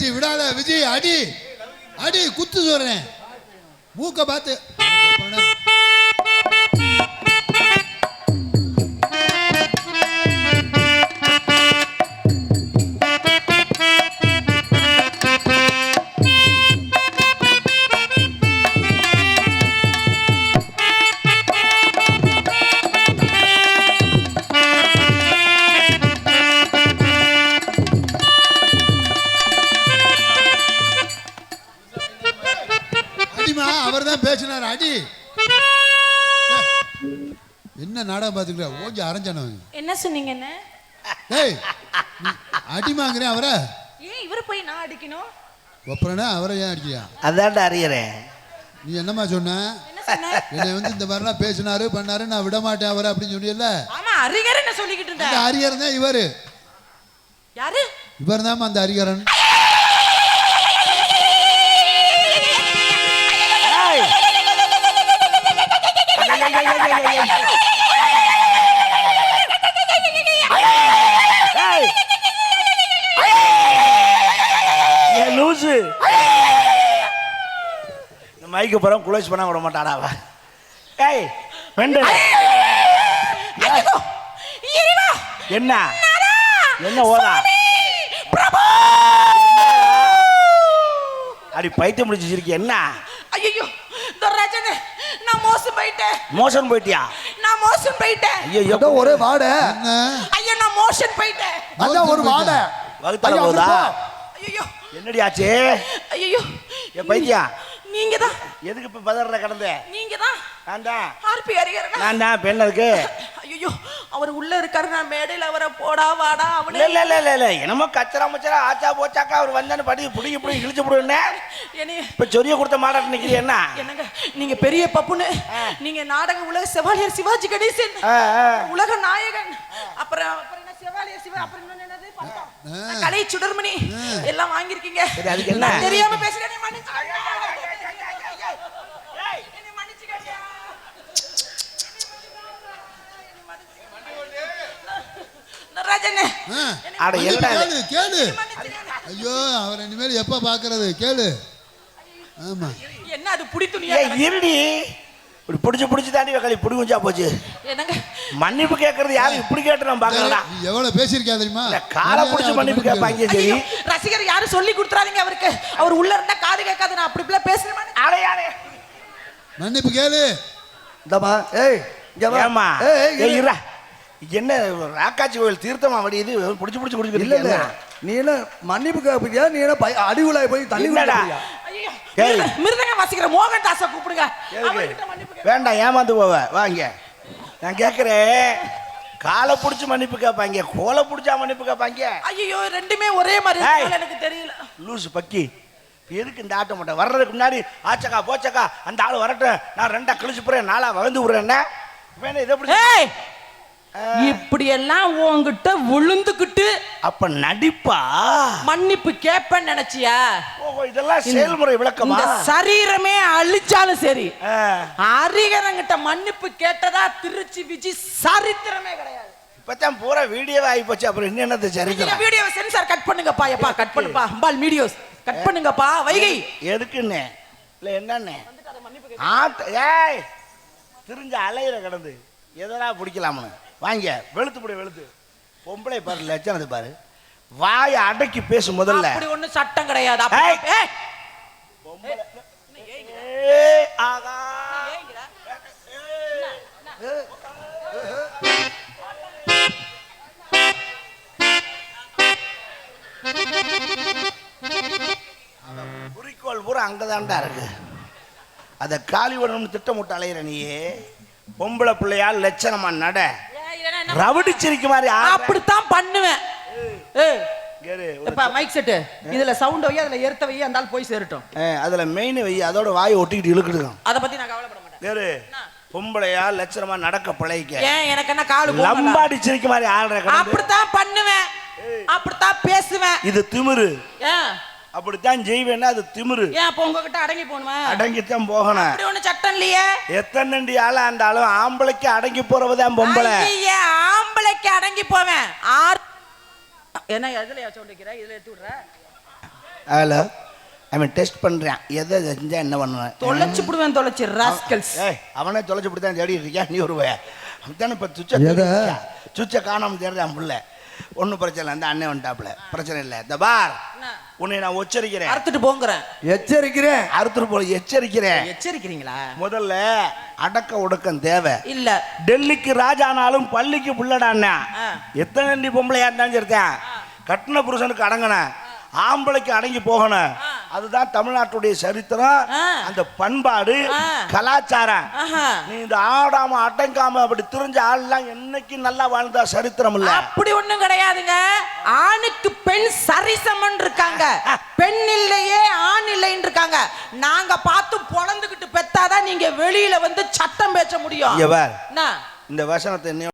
தங்கச்சி விடாத விஜய் அடி அடி குத்து சொல்றேன். மூக்க பார்த்து என்ன நாடகம் பார்த்துக்கிற ஓஞ்சி அரைஞ்சானவங்க என்ன சொன்னீங்க என்ன? ஏய் அடிமாங்கிறேன் அவரை? ஏன் இவரை போய் நான் அடிக்கணும்? ஒப்புறனா? அவரை ஏன் அடிக்கியா அதான்டா அறியறேன். நீ என்னம்மா சொன்ன? என்ன வந்து இந்த மாதிரிலாம் பேசினாரு பண்ணாரு நான் விட மாட்டேன் அவரை அப்படின்னு சொன்னியல்ல ஆமா அரிகர் என்ன சொல்லிக்கிட்டு இருந்த அரியரன் தான் இவரு. யாரு? இவர் தான் அந்த அரிகரன் ஏய்! ஏய்! ஏய், லூசு இந்த மைக்கு போகிறோம் குளோஸ் பண்ண விட மாட்டாடா அவ. ஏய் வெண்டு. என்ன? என்ன ஓதா? பிரபு! அடி பைத்தியம் முடிச்சிருக்கு என்ன? ஐயோ துர்ராஜனே நான் மோசம் போயிட்டேன். மோசன் போயிட்டியா? நான் மோசம் போயிட்டேன். ஐயோ அதான் ஒரே வாடை. என்ன? ஐயோ நான் மோஷன் போயிட்டேன். அதான் ஒரு வாடை. வகுத்தால போதா? ஐயோ என்னடி ஆச்சு? ஐயோ என் பைத்தியா நீங்க தான் எதுக்கு இப்ப பதற கடந்த? நீங்க தான் நான் தான் ஆர்பி அரிகரனா நான் தான் பெண் இருக்கு ஐயோ அவர் உள்ள இருக்காரு நான் மேடையில அவரை போடா வாடா அவனே. இல்ல இல்ல இல்ல இல்ல என்னமோ கச்சரா முச்சரா ஆச்சா போச்சாக்கா அவர் வந்தான்னு படி புடிங்கி புடிங்கி இழுச்சு போடுவேன் என்னைய இப்ப சொரிய கொடுத்த மாடாட்டு நிக்கிறீ என்ன? என்னங்க நீங்க பெரிய பப்புன்னு நீங்க நாடக உலக செவாலியர் சிவாஜி கணேசன். உலக நாயகன். அப்புறம் அப்புறம் என்ன செவாலியர் சிவா அப்புறம் இன்னொன்னு என்னது? பட்டம். கலை சுடர்மணி எல்லாம் வாங்கியிருக்கீங்க. சரி, அதுக்கு என்ன? நான் தெரியாம பேசுறேன் அட, இது? கேளு. ஐயோ அவர் இனிமேல் எப்ப பாக்குறது? கேளு. ஆமா. என்ன அது புடி துணியா இருடி. இப்படி புடிச்சு புடிச்சு தாண்டி களி புடி குஞ்சா போச்சு. என்னங்க? மன்னிப்பு கேட்கறது யாரும் இப்படி கேட்டு நான் பாக்கலடா நீ எவ்வளவு பேசியிருக்கா தெரியுமா? இந்த காலை புடிச்சு மன்னிப்பு கேட்பாங்க சரி. ரசிகர் யாரும் சொல்லி கொடுத்துறாதீங்க அவருக்கு. அவர் உள்ள இருந்தா காது கேட்காது நான் அப்படி இப்படி பேசுறேன் அடையாளே மன்னிப்பு கேளு. இந்தம்மா. ஏய். ஏமா ஏய், ஏய், ஏய் இரு. இருடா. என்ன ராக்காச்சி கோயில் தீர்த்தமா வடியுது புடிச்சு புடிச்சு இல்ல குடிச்சு இல்ல நீ என்ன மன்னிப்பு கேட்பியா நீ என்ன பை- அடிவுலாய் போய் தண்ணி என்னடா? குடிக்கிறியா? ஐயோ ஏய். மிருத- மிருதங்க வாசிக்கிற மோகன் தாஸை கூப்பிடுங்க. வேண்டாம் ஏமாந்து போவ. வாங்க நான் கேட்குறேன் காலை பிடிச்சி மன்னிப்பு கேட்பாங்க கோலை பிடிச்சா மன்னிப்பு கேட்பாங்க ஐயோ ரெண்டுமே ஒரே மாதிரி எனக்கு தெரியல. லூசு பக்கி. எதுக்கு இந்த ஆட்டம் மாட்டேன் வர்றதுக்கு முன்னாடி ஆச்சக்கா போச்சக்கா அந்த ஆள் வரட்டும். நான் ரெண்டா கழிச்சு போறேன் நாளா வளர்ந்து விடுறேன் என்ன? வேணா இதை ஏய் இப்படி எல்லாம் உன்கிட்ட விழுந்துக்கிட்டு அப்ப நடிப்பா? மன்னிப்பு கேட்பேன்னு நினைச்சியா? இதெல்லாம் செயல்முறை விளக்கமா? சரீரமே அழிச்சாலும் சரி. அரிகரங்கிட்ட மன்னிப்பு கேட்டதா திருச்சி விஜி சரித்திரமே கிடையாது. இப்பதான் பூரா வீடியோவே ஆகி போச்சு அப்புறம் என்னென்னது சரித்திரம்? வீடியோவை சென்சார் கட் பண்ணுங்கப்பா எப்பா கட் பண்ணுப்பா அம்பாள் வீடியோஸ். கட் பண்ணுங்கப்பா வைகை. எதுக்குன்னு? இல்ல என்னன்னு? ஏய் திரிஞ்ச அலையிற கிடந்து. எதனா பிடிக்கலாம்னு. வாங்க வெளுத்து புடி வெளுத்து. பொம்பளை பாரு லட்சணத்தை பாரு. வாயை அடக்கி பேசு முதல்ல. அப்படி ஒண்ணும் சட்டம் கிடையாது. குறிக்கோள் பூரா அங்கதான்டா இருக்கு. அதை காலி விடணும்னு திட்டமிட்டு அலையிற நீயே பொம்பளை பிள்ளையால் லட்சணமா நட. ரவுடி சிரிக்கு மாதிரி. அப்படித்தான் பண்ணுவேன். மைக் செட்டு இதுல சவுண்ட் வை அதுல ஏர்த்த வை அந்த ஆள் போய் சேரட்டும். அதுல மெயின் வை அதோட வாயை ஒட்டிக்கிட்டு இழுக்கிட்டு அத பத்தி நான் கவலைப்பட மாட்டேன். பொம்பளையா லட்சணமா நடக்க பிழைக்க ஏன் எனக்கு என்ன காலு? லம்பாடி சிரிக்க மாதிரி ஆடுற கிடந்து அப்படித்தான் பண்ணுவேன். அப்படித்தான் பேசுவேன். இது திமிரு. ஏன் அப்படித்தான் செய்வேன்னா அது திமிரு. ஏன் அப்ப உங்ககிட்ட அடங்கி போகணுமா? அடங்கித்தான் போகணும். அப்படி ஒண்ணு சட்டம் இல்லையே? எத்தனை ஆளா இருந்தாலும் ஆம்பளைக்கு அடங்கி போறவதான் பொம்பளை. ஐயே, ஆம்பளைக்கு அடங்கி போவேன். ஆறு என்ன எதுல சொல்லிக்கிற இதுல எடுத்து விடுற? ஹலோ அவன் டெஸ்ட் பண்ணுறான் எதை செஞ்சா என்ன பண்ணுவேன்? தொலைச்சு புடுவேன் தொலைச்சு ராஸ்கல்ஸ் ஏய் அவனே தொலைச்சு இப்படி தான் தேடிட்டு இருக்கியா? நீ பய அவன் இப்போ சுச்ச? சுச்ச காணாம தேடுறான் புள்ள. ஒன்றும் பிரச்சனை இல்லை. அந்த அண்ணன் வந்துட்டாப்புல. பிரச்சனை இல்லை. இந்த பார். உன்னை நான் உச்சரிக்கிறேன். அறுத்துட்டு போங்கிறேன். எச்சரிக்கிறேன். அறுத்துட்டு போல எச்சரிக்கிறேன். எச்சரிக்கிறீங்களா? முதல்ல அடக்க ஒடுக்கம் தேவை. இல்ல. டெல்லிக்கு ராஜானாலும் பள்ளிக்கு புள்ளடான்னா. எத்தனை நீ பொம்பளையா இருந்தாலும் சரிதான். கட்டின புருஷனுக்கு அடங்கணும் ஆம்பளைக்கு அடங்கி போகணும். அதுதான் தமிழ்நாட்டுடைய சரித்திரம். அந்த பண்பாடு. கலாச்சாரம். நீ இந்த ஆடாம அடங்காம அப்படி திரிஞ்ச ஆள்லாம் என்னைக்கு நல்லா வாழ்ந்தா சரித்திரம் இல்ல அப்படி ஒண்ணும் கிடையாதுங்க ஆணுக்கு பெண் சரிசமன் இருக்காங்க பெண் இல்லையே ஆண் இல்லைன்னு இருக்காங்க நாங்க பார்த்து பொழந்துகிட்டு பெத்தாதான் நீங்க வெளியில வந்து சட்டம் பேச முடியும்? இந்த வசனத்தை